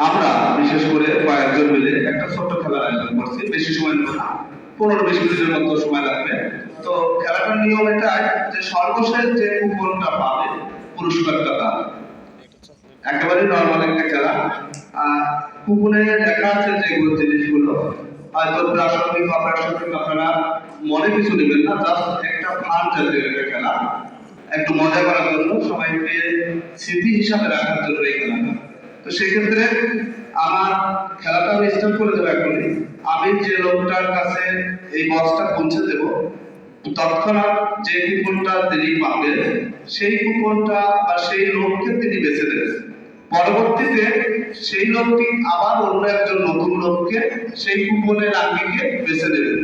আমরা, বিশেষ করে কয়েকজন মিলে একটা ছোট্ট খেলার আয়োজন করছি। বেশি সময় নেব না। পনেরো বিশ মিনিটের মতো সময় লাগবে। তো খেলাটার নিয়ম এটাই যে সর্বশেষ যে কুপনটা পাবে, পুরস্কারটা তার। একেবারে নর্মাল একটা খেলা। কুপনে লেখা আছে যেগুলো জিনিসগুলো। হয়তো প্রাসঙ্গিক, অপ্রাসঙ্গিক আপনারা মনে কিছু নেবেন না জাস্ট একটা ফান জাতীয় একটা খেলা। একটু মজা করার জন্য সবাইকে স্মৃতি হিসাবে রাখার জন্য এই খেলাটা। তো সেক্ষেত্রে আমার খেলাটা আমি স্টার্ট করে দেবো এখনই। আমি যে লোকটার কাছে এই বক্সটা পৌঁছে দেবো, তৎক্ষণাৎ যে কুপনটা তিনি পাবেন, সেই কুপনটা বা সেই লোককে তিনি বেছে দেবেন। পরবর্তীতে সেই লোকটি আবার অন্য একজন নতুন লোককে সেই কুপনের আঙ্গিকে বেছে দেবেন।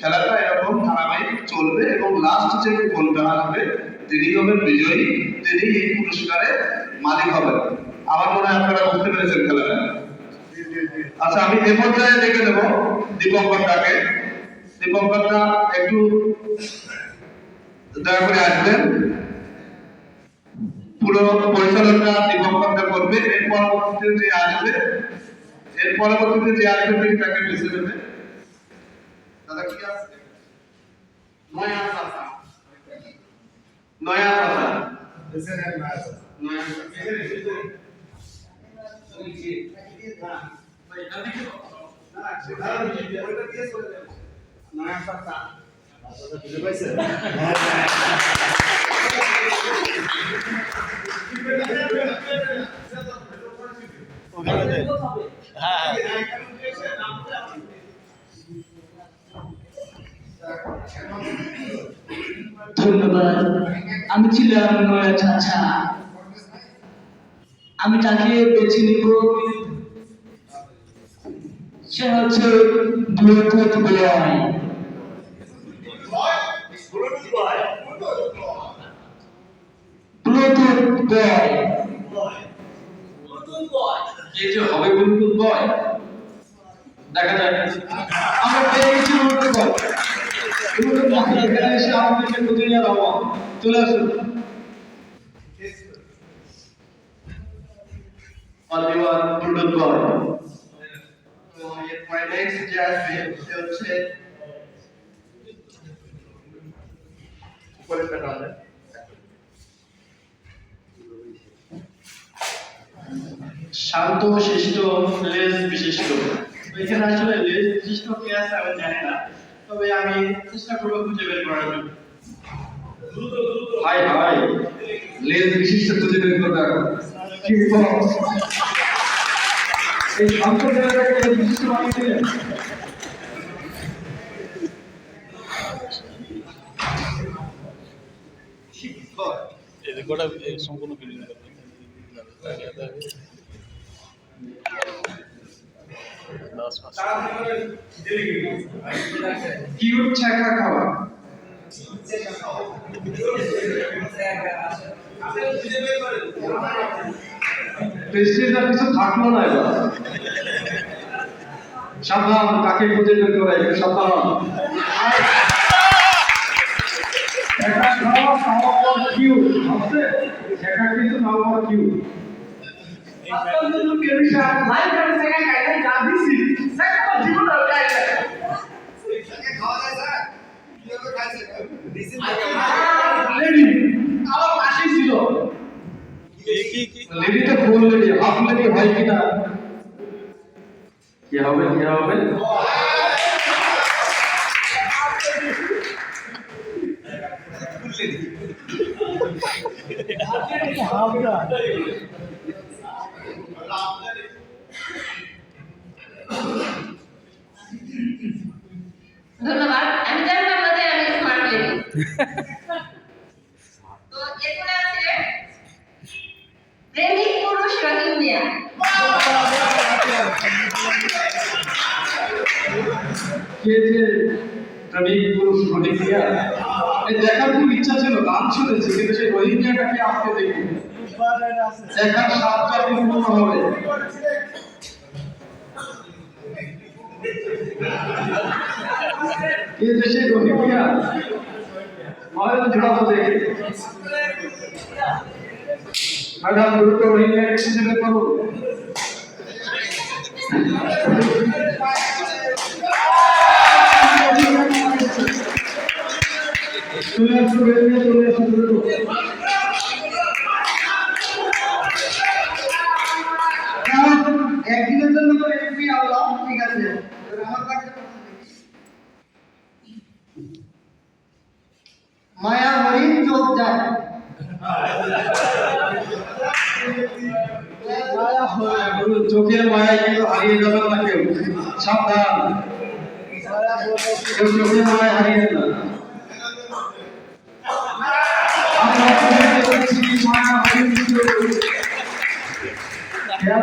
খেলাটা এরকম ধারাবাহিক চলবে এবং লাস্ট যে কুপনটা আসবে তিনি হবেন বিজয়ী তিনি এই পুরস্কারের মালিক হবেন। আমার মনে হয় আপনারা বুঝতে পেরেছেন খেলাটা। আচ্ছা আমি এ পর্যায়ে দেখে দেবো দীপঙ্করটাকে। দীপঙ্করটা একটু দয়া করে আসবেন। পুরো পরিচালনা দীপঙ্করটা করবে এর পরবর্তীতে যে আসবে এর পরবর্তীতে যে আসবে তিনি তাকে বেছে নেবে। দাদা কি আছে? নয়া চাচা নয়া চাচা নয়া চাচা চাচা ধন্যবাদ। আমি ছিলাম নয়া চাচা। আমি তাকে বেছে নিব। সে হচ্ছে এই যে হবে দেখা যায় আমরা পেয়ে গেছি ব্লুটুথ আসুন। অলিভার বুলবুল বয় তো এরপরে নেক্সট যে আসবে সে হচ্ছে উপরে পেটালে শান্ত শিষ্ট লেজ বিশিষ্ট। এখানে আসলে লেজ বিশিষ্ট কে আছে আমি জানি না। তবে আমি চেষ্টা করব খুঁজে বের করার জন্য। হাই হাই লেজ বিশিষ্ট খুঁজে বের করবে এখন কি বল? এই জায়গাটাকে বিশিষ্ট দিলেন এটা গোটা সম্পূর্ণ দশ পাঁচ কিউট চাকা খাওয়া প্রেস্টিজ আর কিছু থাকল না এবার। সাবধান কাকে খুঁজে বের করে সাবধান। একা খাওয়া খাওয়া কিউ ভাবছে? একা কিন্তু খাওয়া কিউ আজকাল কিন্তু কেরিশা লাইভ করে সেকা খাইতে যা দিছি সেকা তো জীবন আর খাইতে লেডি আমার পাশেই ছিল কি কি লেডিটা ফুল লেডি হাফ লেডি হয় কিনা কি হবে কি হবে ধন্যবাদ আমি জানতাম না যে আমি স্মার্ট লেডি তো এরপরে আছে প্রেমিক পুরুষ রহিম মিয়া কে যে প্রেমিক পুরুষ রোহিঙ্গা এই দেখার খুব ইচ্ছা ছিল, গান শুনেছি, কিন্তু সেই রোহিঙ্গাটাকে আজকে দেখি। দেখার সাতটা পূর্ণ হবে। যে সেই রোহিঙ্গা, মহেন্দ্র জোড়াবো দেখে। ম্যাডাম, দ্রুত রোহিঙ্গা খুঁজে করুন চলে আসো বেরিয়ে চলে আসো। একদিনের জন্য তো এমপি আল্লাহ ঠিক আছে আমার কাছে মায়া মরি চোখ যায় চোখের মায়া কিন্তু হারিয়ে যাবেন না কেউ সাবধান কেউ চোখের মায়া হারিয়ে না আমরা বলছি মায়া হারিয়ে দিতে খেয়াল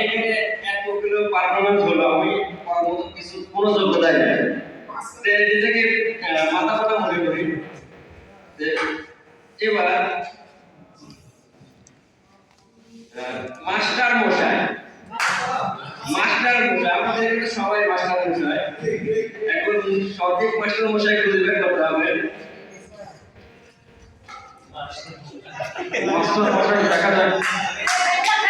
এখানে এতগুলো পারফরমেন্স হলো, আমি কিছু কোনো যোগ্যতাই নেই। নিজেকে মাথা মোটা মনে করি যে এবার মাস্টার মশাই। মাস্টার মশাই, আমাদের এখানে সবাই মাস্টার মশাই। এখন সঠিক মাস্টার মশাই খুঁজে বের করতে হবে। মাস্টার মশাই দেখা যাক।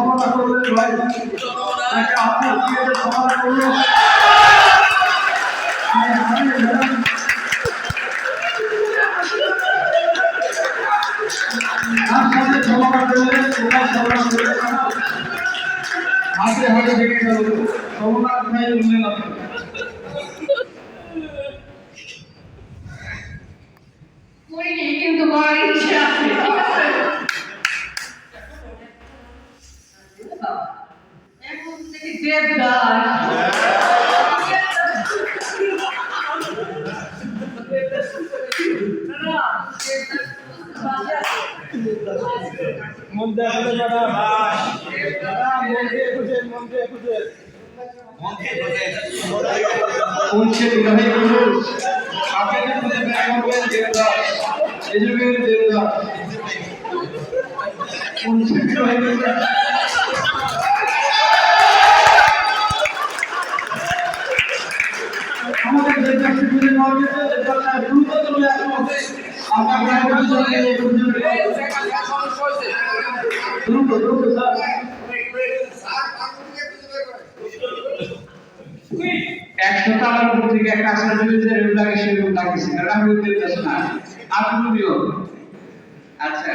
কে সমাধান করলেন ভাই তাকে আপনি কে যে সমাধান করলেন তার হাতে হাতে দেখে গেল। আপনি কিন্তু উনছে দুলাভাই পুরুষ আপনাদের খুঁজে বের করবেন দেবদাস এই যুগের দেবদাস উনছে দুলাভাই পুরুষ আমাদের দেবদাসকে খুঁজে পাওয়া গেছে দেবদাস সাহেব দ্রুত চলে একশো টাকার থেকে একটা আসলে দিলে যে রেল লাগে, সেই কারণ আমি উত্তর দেশ না। রুবিও আচ্ছা।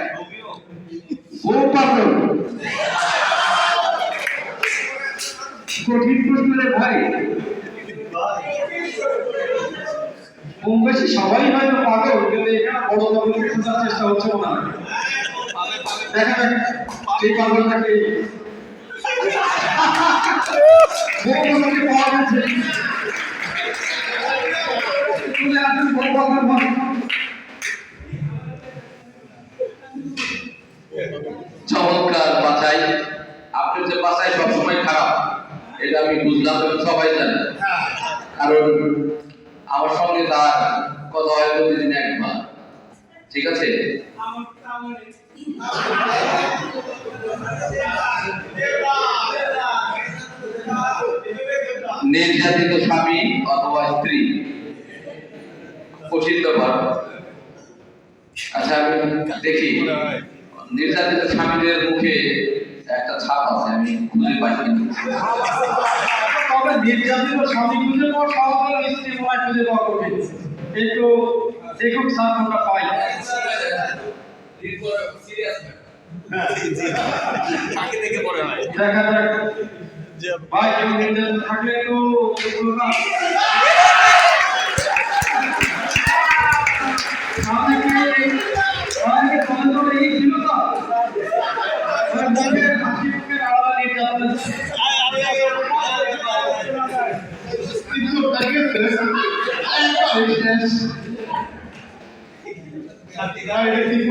কঠিন প্রশ্ন রে ভাই। কম বেশি সবাই হয়তো পাবে কিন্তু এখানে বড় পাগলকে খোঁজার চেষ্টা হচ্ছে না দেখা যাক সেই পাগলটাকে বউ পাগলকে পাওয়া গেছে বলবেন বলেন চমৎকার বাছাই আপনার যে বাছাই সবসময় খারাপ এটা আমি বুঝলাম এবং সবাই জানে কারণ আমার সঙ্গে তার কথা হয় প্রতিদিন একবার ঠিক আছে? নির্যাতিত স্বামী অথবা স্ত্রী। কঠিন ব্যাপার। আচ্ছা আমি দেখি। নির্যাতিত স্বামীদের মুখে একটা ছাপ আছে, আমি খুঁজে পাইনি। তবে নির্যাতিত স্বামী খুঁজে পাওয়া সহজ স্ত্রী খুঁজে পাওয়া কঠিন। একটু দেখুন স্যার আমরা পাই। দেখে হয়। দেখা যাক। যে ভাই থাকলে না। সামনে কি সামনে